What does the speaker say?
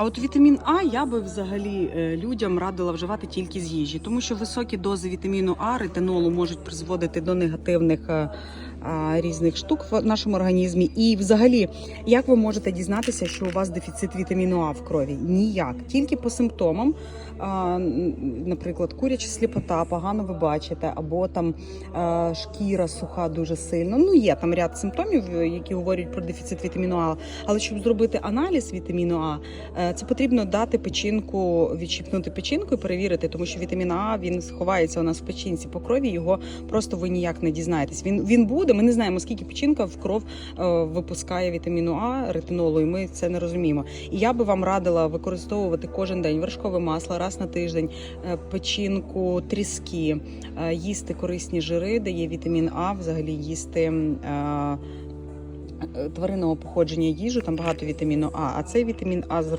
А от вітамін А я би взагалі е, людям радила вживати тільки з їжі, тому що високі дози вітаміну А, ретинолу можуть призводити до негативних е, різних штук в нашому організмі. І взагалі, як ви можете дізнатися, що у вас дефіцит вітаміну А в крові? Ніяк, тільки по симптомам. Наприклад, куряча сліпота, погано ви бачите, або там шкіра суха дуже сильно. Ну є там ряд симптомів, які говорять про дефіцит вітаміну А. Але щоб зробити аналіз вітаміну А, е, це потрібно дати печінку, відщипнути печінку і перевірити, тому що вітамін А він сховається у нас в печінці по крові. Його просто ви ніяк не дізнаєтесь. Він він буде. Ми не знаємо, скільки печінка в кров е, випускає вітаміну А, ретинолу, і ми це не розуміємо. І я би вам радила використовувати кожен день вершкове масло раз на тиждень, е, печінку, тріски, е, їсти корисні жири, де є вітамін А, взагалі їсти. Тваринного походження їжу, там багато вітаміну А, а цей вітамін А